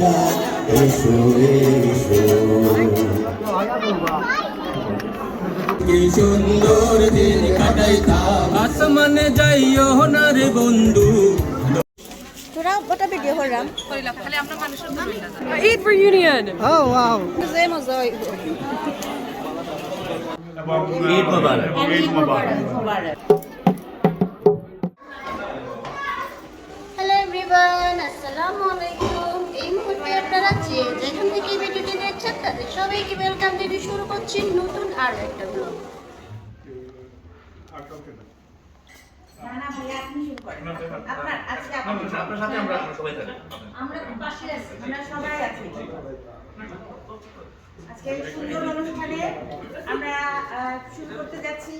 বৈশাখ এসো এসো কি সুন্দর দিন কাটাইতাম। আসমানে যাইও না রে বন্ধু। তোরা ওটা ভিডিও করলাম. Oh মজা ঈদ মোবারক হ্যালো এভরিওয়ান আসসালামু যে যেখান থেকে ভিডিওটি দেখছেন তাদের সবাইকে ওয়েলকাম দিয়ে শুরু করছি নতুন আর একটা ব্লগ করতে যাচ্ছি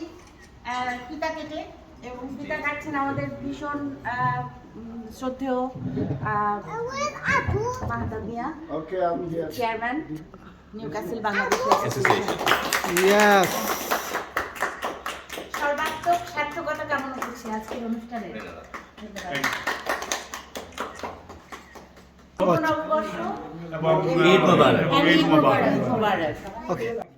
ফিতা কেটে এবং ফিতা কাটছেন আমাদের ভীষণ আহ, শ্রদ্ধেয় Mahatab Mia chairman New Castle Bangladesh সর্বাত্মক সার্থকতা কেমন হচ্ছে আজকের অনুষ্ঠানে? ঈদ মোবারক। ঈদ মোবারক। Ubadi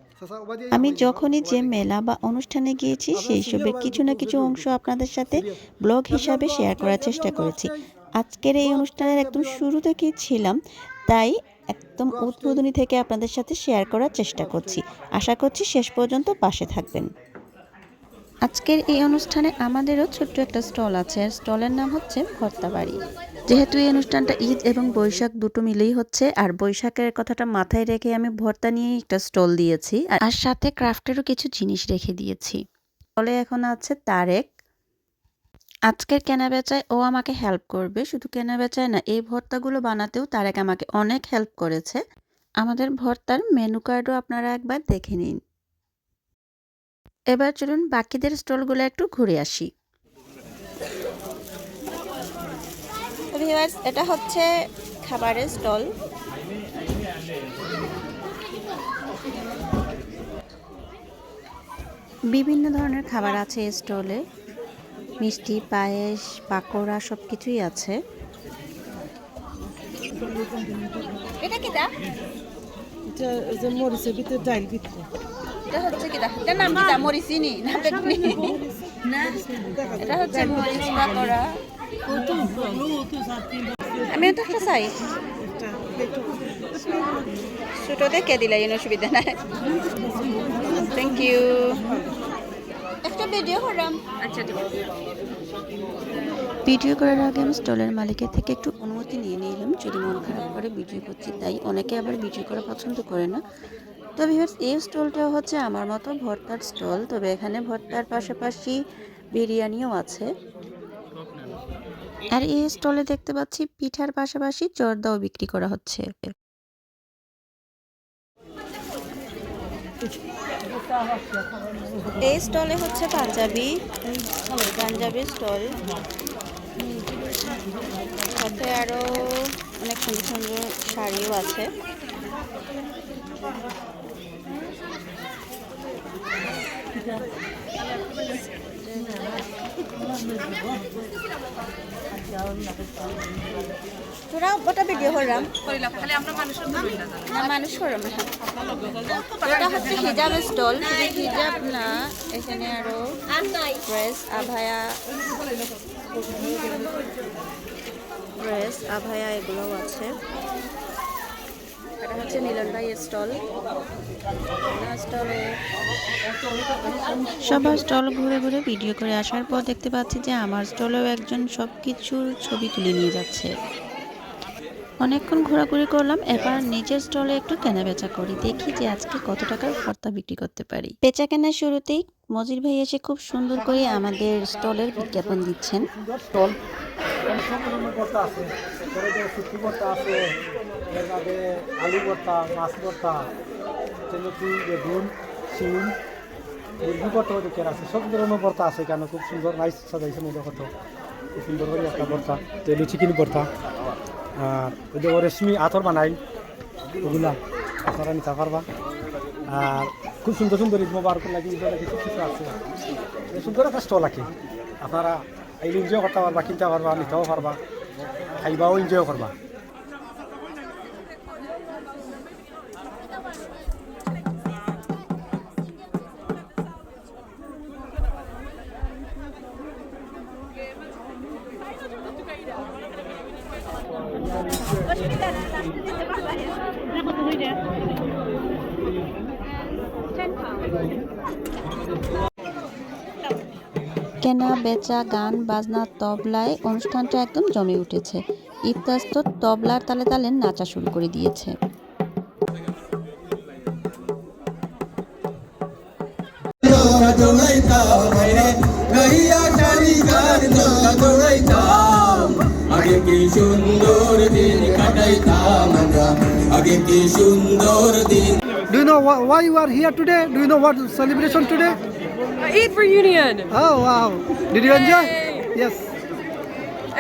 আমি যখনই যে মেলা বা অনুষ্ঠানে গিয়েছি সেই সবের কিছু না কিছু অংশ আপনাদের সাথে ব্লগ হিসাবে শেয়ার করার চেষ্টা করেছি। আজকের এই অনুষ্ঠানের একদম শুরু থেকেই ছিলাম তাই একদম উদ্বোধনী থেকে আপনাদের সাথে শেয়ার করার চেষ্টা করছি। আশা করছি শেষ পর্যন্ত পাশে থাকবেন। আজকের এই অনুষ্ঠানে আমাদেরও ছোট্ট একটা স্টল আছে আর স্টলের নাম হচ্ছে ভর্তাবাড়ি। যেহেতু এই অনুষ্ঠানটা ঈদ এবং বৈশাখ দুটো মিলেই হচ্ছে আর বৈশাখের কথাটা মাথায় রেখে আমি ভর্তা নিয়ে একটা স্টল দিয়েছি আর- সাথে ক্রাফটেরও কিছু জিনিস রেখে দিয়েছি। স্টলে এখন আছে তারেক। আজকের কেনা বেচায় ও আমাকে হেল্প করবে শুধু কেনা বেচায় না এই ভর্তাগুলো বানাতেও তারেক আমাকে অনেক হেল্প করেছে। আমাদের ভর্তার মেনু কার্ডও আপনারা একবার দেখে নিন। এবার চলুন বাকিদের স্টলগুলো একটু ঘুরে আসি। ভিউয়ার্স এটা হচ্ছে খাবারের স্টল। বিভিন্ন ধরনের খাবার আছে এই স্টলে। মিষ্টি পায়েস পাকোড়া সব কিছুই আছে। এটা কি দা এটা যে মরিচের ভিতরে ডাইল ভিতরে এটা হচ্ছে কি দা এটার নাম কি দা মরিচিনি? না বেগুনি এটা হচ্ছে মরিচ পাকোড়া। আমি তো একটা চাই। ছোটো দেখে দিলে কোনো অসুবিধা নাই? থ্যাংক ইউ একটা ভিডিও করলাম আচ্ছা ভিডিও করার আগে আমি স্টলের মালিকের থেকে একটু অনুমতি নিয়ে নিলাম। যদি মন খারাপ করে ভিডিও করছি, তাই অনেকে আবার ভিডিও করা পছন্দ করে না। তবে এই স্টলটা হচ্ছে আমার মতো ভর্তার স্টল। তবে এখানে ভর্তার পাশাপাশি বিরিয়ানিও আছে। আর এই স্টলে দেখতে পাচ্ছি পিঠার পাশাপাশি জর্দাও বিক্রি করা হচ্ছে। এই স্টলে হচ্ছে পাঞ্জাবি পাঞ্জাবি স্টল। সাথে আরও অনেক সুন্দর সুন্দর শাড়িও আছে। তোরা ওটা ভিডিও করলাম। না, মানুষ করলাম হচ্ছে হিজাব স্টল। হিজাব না, এখানে আরও ড্রেস আভায়া ড্রেস আভায়া এগুলোও আছে। এটা হচ্ছে মিলন ভাইয়ের স্টল। স্টলে সবার স্টল ঘুরে ঘুরে ভিডিও করে আসার পর দেখতে পাচ্ছি যে আমার স্টলেও একজন সব কিছুর ছবি তুলে নিয়ে যাচ্ছে। অনেকক্ষণ ঘোরাঘুরি করলাম, এবার নিজের স্টলে একটু কেনাবেচা করি, দেখি যে আজকে কত টাকার ভর্তা বিক্রি করতে পারি। বেচা কেনার শুরুতেই মজির ভাই এসে খুব সুন্দর করে আমাদের স্টলের বিজ্ঞাপন দিচ্ছেন। আলু ভর্তা, মাছ ভর্তা শিম মুরগি ভর্তাও দেখে আছে। সব ধরনের ভর্তা আছে কেন খুব সুন্দর নাইস সাজাইছে মনে কত খুব সুন্দর করে একটা ভর্তা তেলু চিকেন ভর্তা আর ওই যে রেশমি আতর বানাই ওগুলা আপনারা নিতে পারবা আর খুব সুন্দর সুন্দর ঈদ মোবারক লাগি ঈদ লাগি খুব কিছু আছে। সুন্দর একটা স্টল আছে আপনারা আইলে এনজয় করতে পারবা কিনতে পারবা নিতেও পারবা খাইবাও এনজয় করবা কেনা, বেচা, গান, বাজনা, তবলায় অনুষ্ঠানটা একদম জমে উঠেছে। ইফতাস তো তবলার তালে তালে নাচা শুরু করে দিয়েছে। কি সুন্দর দিন কাটাইতাম আমরা আগে কি সুন্দর দিন Do you know why, why you are here today? Do you know what celebration today? Eid reunion. Oh wow! Did you enjoy? Yay. Yes.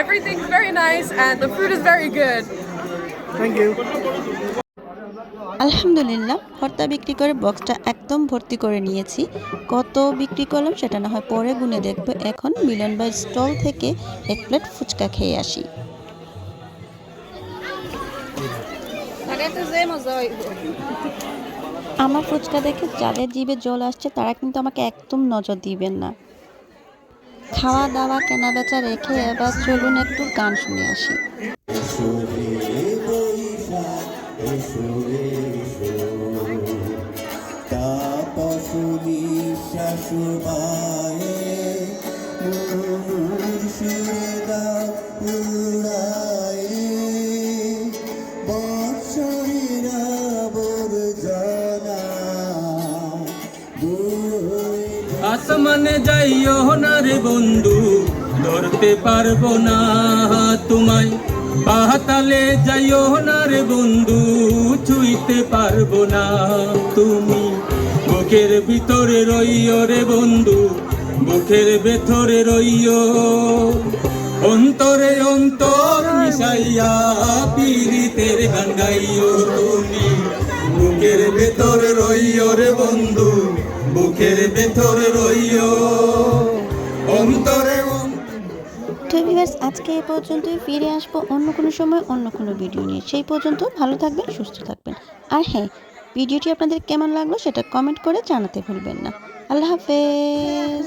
Everything's very nice and the food is very good. Thank you. আলহামদুলিল্লাহ, ভর্তা বিক্রি করে বক্সটা একদম ভর্তি করে নিয়েছি। কত বিক্রি করলাম সেটা না হয় পরে গুনে দেখব। এখন মিলন ভাই স্টল থেকে এক প্লেট ফুচকা খেয়ে আসি। আমার ফুচকা দেখে যাদের জিভে জল আসছে, তারা কিন্তু আমাকে একদম নজর দিবেন না। খাওয়া দাওয়া কেনা বেচা রেখে এবার চলুন একটু গান শুনে আসি। শাশুমায়ে মুর সুরেদা উড়ায়ে। বৎসরেরা বর্জনা আসমানে যাইও না রে বন্ধু, ধরতে পারব না তোমায়। পাতালে যাইও না রে বন্ধু, ছুঁইতে পারব না তুমি। বুকের ভিতরে রইও রে বন্ধু, বুকের ভেতরে রইও। অন্তরে অন্তর মিশাইয়া পীড়িতের গান গাইও তুমি, বুকের ভেতরে রইও রে বন্ধু, বুকের ভেতরে রইও। অন্তরে তো আজকে এ পর্যন্তই, ফিরে আসব অন্য কোনো সময়, অন্য কোনো ভিডিও নিয়ে। সেই পর্যন্ত ভালো থাকবেন, সুস্থ থাকবেন। আর হ্যাঁ ভিডিওটি আপনাদের কেমন লাগল সেটা কমেন্ট করে জানাতে ভুলবেন না। আল্লাহ হাফেজ।